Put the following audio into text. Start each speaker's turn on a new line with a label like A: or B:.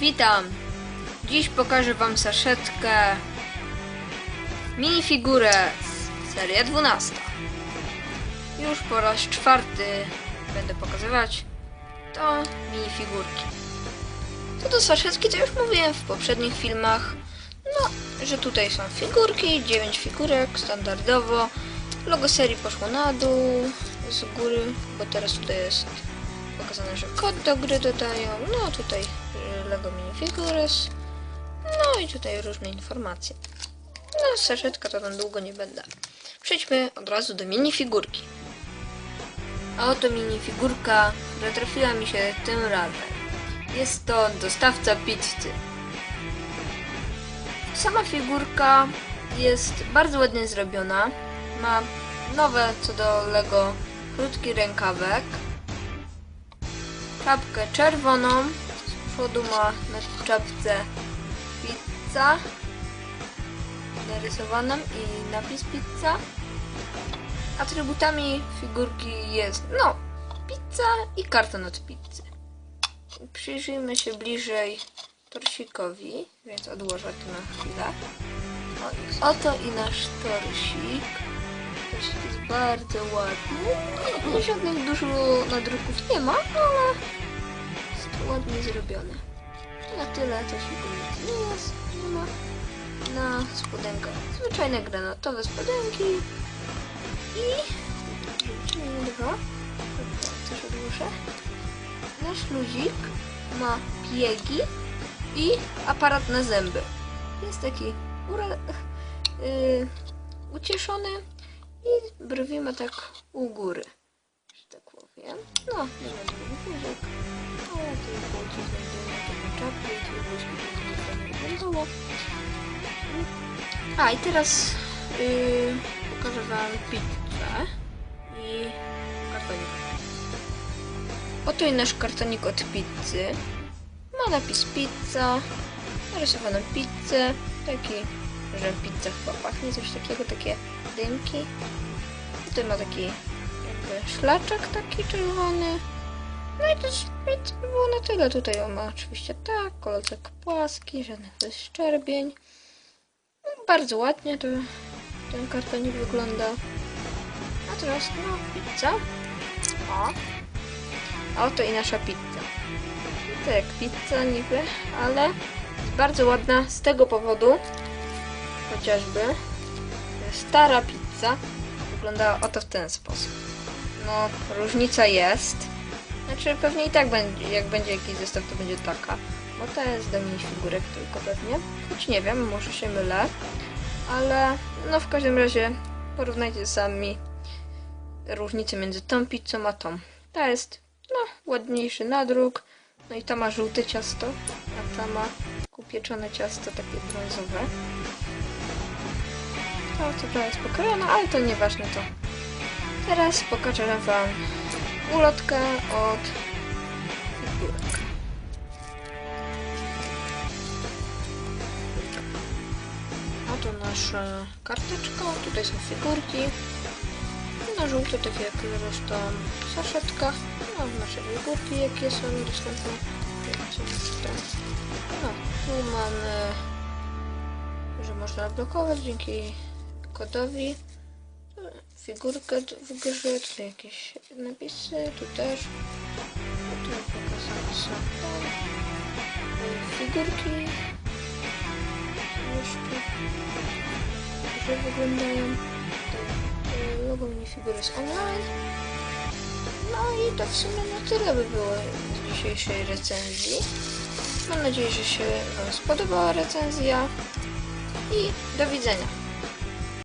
A: Witam! Dziś pokażę Wam saszetkę minifigurę seria 12. Już po raz czwarty będę pokazywać to minifigurki. Co do saszetki, to już mówiłem w poprzednich filmach, no, że tutaj są figurki, 9 figurek standardowo. Logo serii poszło na dół z góry, bo teraz tutaj jest pokazane, że kod do gry dodają. No tutaj Lego Minifigures. No i tutaj różne informacje. No saszetka to tam długo nie będę. Przejdźmy od razu do minifigurki. A oto minifigurka, która trafiła mi się tym razem. Jest to dostawca pizzy. Sama figurka jest bardzo ładnie zrobiona. Ma nowe co do Lego krótki rękawek. Czapkę czerwoną. Przodu ma na czapce pizza narysowaną i napis pizza. Atrybutami figurki jest, no, pizza i karton od pizzy. Przyjrzyjmy się bliżej torsikowi, więc odłożę to na chwilę. O, oto i nasz torsik. Torsik jest bardzo ładny. Nie, żadnych dużo nadruków nie ma, ale ładnie zrobione. Na tyle torsiku nic nie jest. Na spodenkach zwyczajne granatowe spodenki i dwa. Coś odłożę. Nasz luzik ma piegi i aparat na zęby. Jest taki ura, yy, ucieszony i brwi ma tak u góry, No, nie ma długich guzik, ale to było ci znajdziemy wyglądało. A i teraz yy, pokażę wam pizzę i kartonik. Oto i nasz kartonik od pizzy. Ma napis pizza, narysowaną pizzę, taki, że pizza chyba pachnie, coś takiego, takie dymki. Tutaj ma taki szlaczek taki czerwony. No i to pizzy by było na tyle. Tutaj on ma oczywiście tak, kolcek płaski, żadnych wyszczerbień. No, bardzo ładnie to ten kartonik wygląda. A teraz no pizza. O. A oto i nasza pizza. To jak pizza niby, ale bardzo ładna z tego powodu, chociażby stara pizza wyglądała oto w ten sposób. No, różnica jest. Znaczy pewnie i tak będzie, jak będzie jakiś zestaw, to będzie taka. Bo to jest do minifigurek tylko pewnie. Choć nie wiem, może się mylę. Ale no w każdym razie porównajcie sami różnicę między tą pizzą a tą. Ta jest no ładniejszy nadruk. No i ta ma żółte ciasto, a ta ma upieczone ciasto takie brązowe. To co jest pokrojone, ale to nieważne to. Teraz pokażę wam ulotkę od figurek. Oto nasza karteczka, tutaj są figurki. Na żółto, tak jak zresztą saszetka. No, nasze figurki, jakie są dostępne. No, tu mamy, że można blokować dzięki kodowi figurkę w grze, tutaj jakieś napisy, tu też. Tu pokazane są y, figurki. Jeszcze że wyglądają. Tutaj y, logo minifigury jest online. No i to w sumie na tyle by było z dzisiejszej recenzji. Mam nadzieję, że się Wam spodobała recenzja i do widzenia.